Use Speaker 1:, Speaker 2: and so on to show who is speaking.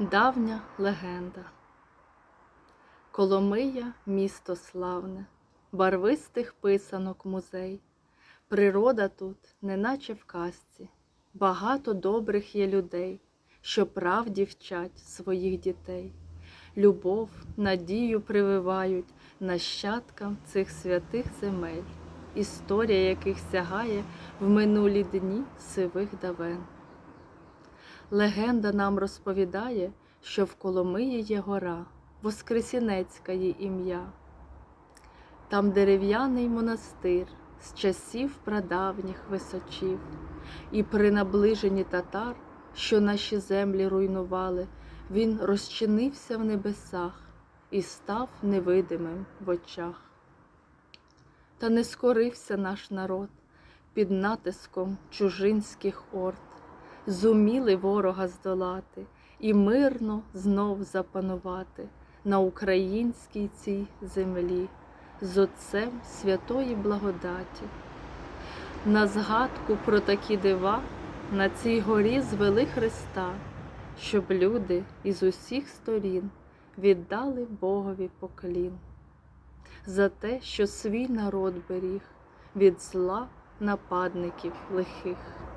Speaker 1: Давня легенда. Коломия місто славне, барвистих писанок музей. Природа тут, неначе в казці, багато добрих є людей, що правді вчать своїх дітей. Любов, надію прививають нащадкам цих святих земель, історія яких сягає в минулі дні сивих давен. Легенда нам розповідає, що в Коломиї є гора, Воскресінецька її ім'я. Там дерев'яний монастир з часів прадавніх височів, і при наближенні татар, що наші землі руйнували, він розчинився в небесах і став невидимим в очах. Та не скорився наш народ під натиском чужинських орд зуміли ворога здолати і мирно знов запанувати на українській цій землі з Отцем святої благодаті. На згадку про такі дива на цій горі звели Христа, щоб люди із усіх сторін віддали Богові поклін за те, що свій народ беріг від зла нападників лихих.